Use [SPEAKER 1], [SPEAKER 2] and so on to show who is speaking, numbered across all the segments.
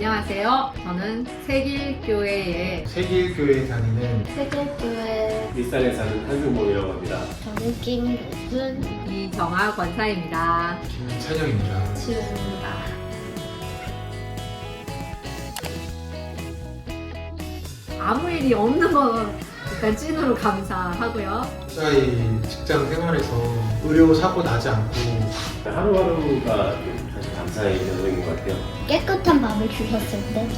[SPEAKER 1] 안녕하세요. 저는 세길교회의
[SPEAKER 2] 세길교회 다니는
[SPEAKER 3] 세계교회
[SPEAKER 4] 일산에 사는 한승봉이라고 합니다.
[SPEAKER 3] 저는 김무슨
[SPEAKER 1] 이정아 권사입니다.
[SPEAKER 2] 김찬영입니다.
[SPEAKER 3] 지우입니다.
[SPEAKER 1] 아무 일이 없는 거 일단 찐으로 감사하고요.
[SPEAKER 2] 저희 직장 생활에서 의료 사고 나지 않고
[SPEAKER 4] 하루하루가 감사의 여정인 것 같아요.
[SPEAKER 3] 깨끗한 밥을 주셨을 때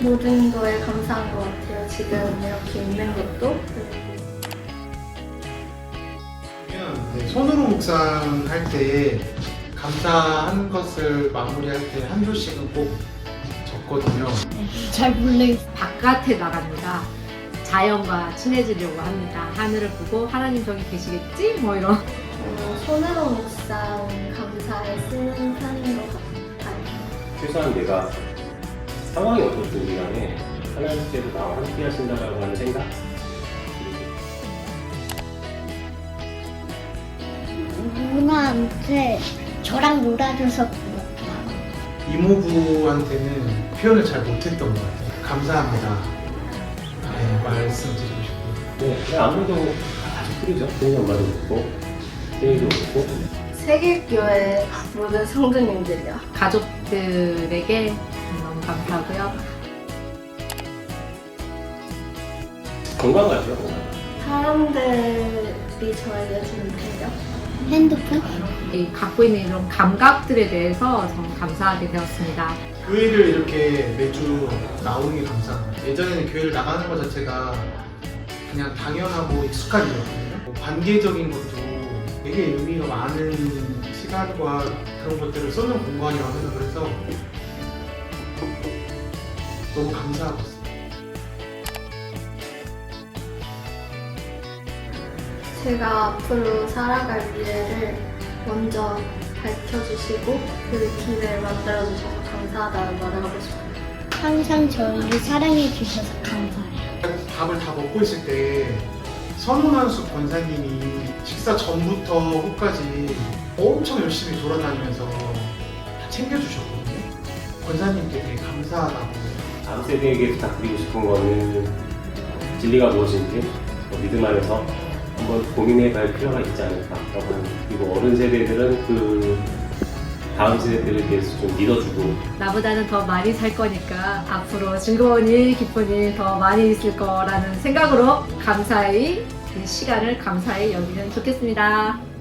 [SPEAKER 3] 모든 거에 감사한 것 같아요. 지금 이렇게 있는 것도
[SPEAKER 2] 네, 손으로 묵상할 때 감사한 것을 마무리할 때한 줄씩은 꼭 적거든요.
[SPEAKER 3] 잘 모르겠어요.
[SPEAKER 1] 바깥에 나갑니다. 자연과 친해지려고 합니다. 하늘을 보고 하나님 저기 계시겠지? 뭐 이런.
[SPEAKER 3] 어, 손으로 묵상 감사에 쓰는 편인 것 같아요.
[SPEAKER 4] 최소한 내가 상황이 어떻든 간에 하나님께서 나와 함께 하신다라고 하는 생각
[SPEAKER 3] 누나한테 저랑 놀아줘서 고맙다.
[SPEAKER 2] 이모부한테는 표현을 잘 못했던 것 같아요. 감사합니다. 네, 말씀드리고 싶고
[SPEAKER 4] 네, 그냥 아무래도 아주 크리죠. 생일 엄마도 그렇고 생일도 그렇고
[SPEAKER 3] 세계교회 모든 성도님들이요.
[SPEAKER 1] 가족들에게 너무 감사하고요.
[SPEAKER 4] 건강 같아요. 건강.
[SPEAKER 3] 사람들이 저에게 주는 배려. 핸드폰?
[SPEAKER 1] 이 갖고 있는 이런 감각들에 대해서 정말 감사하게 되었습니다.
[SPEAKER 2] 교회를 이렇게 매주 나오는 게 거예요. 예전에는 교회를 나가는 것 자체가 그냥 당연하고 익숙한 일이었거든요. 뭐 관계적인 것도 되게 의미가 많은 시간과 그런 것들을 쏟는 공간이라고 생각을 해서 너무 감사하고 있어요.
[SPEAKER 3] 제가 앞으로 살아갈 미래를 먼저 밝혀주시고 그 길을 만들어주셔서 감사하다는 말을 하고 싶어요. 항상 저희를 사랑해주셔서 감사해요.
[SPEAKER 2] 밥을 다 먹고 있을 때 선운한숙 권사님이 식사 전부터 후까지 엄청 열심히 돌아다니면서 다 챙겨주셨거든요. 권사님께 되게 감사하다고
[SPEAKER 4] 다음 세대에게 부탁드리고 싶은 거는 진리가 무엇인지 어, 믿음 안에서 한번 고민해 볼 필요가 있지 않을까라고 합니다. 그리고 어른 세대들은 그 다음 세대들에 대해서 좀 믿어주고
[SPEAKER 1] 나보다는 더 많이 살 거니까 앞으로 즐거운 일, 기쁜 일 더 많이 있을 거라는 생각으로 감사히 이 시간을 감사히 여기면 좋겠습니다.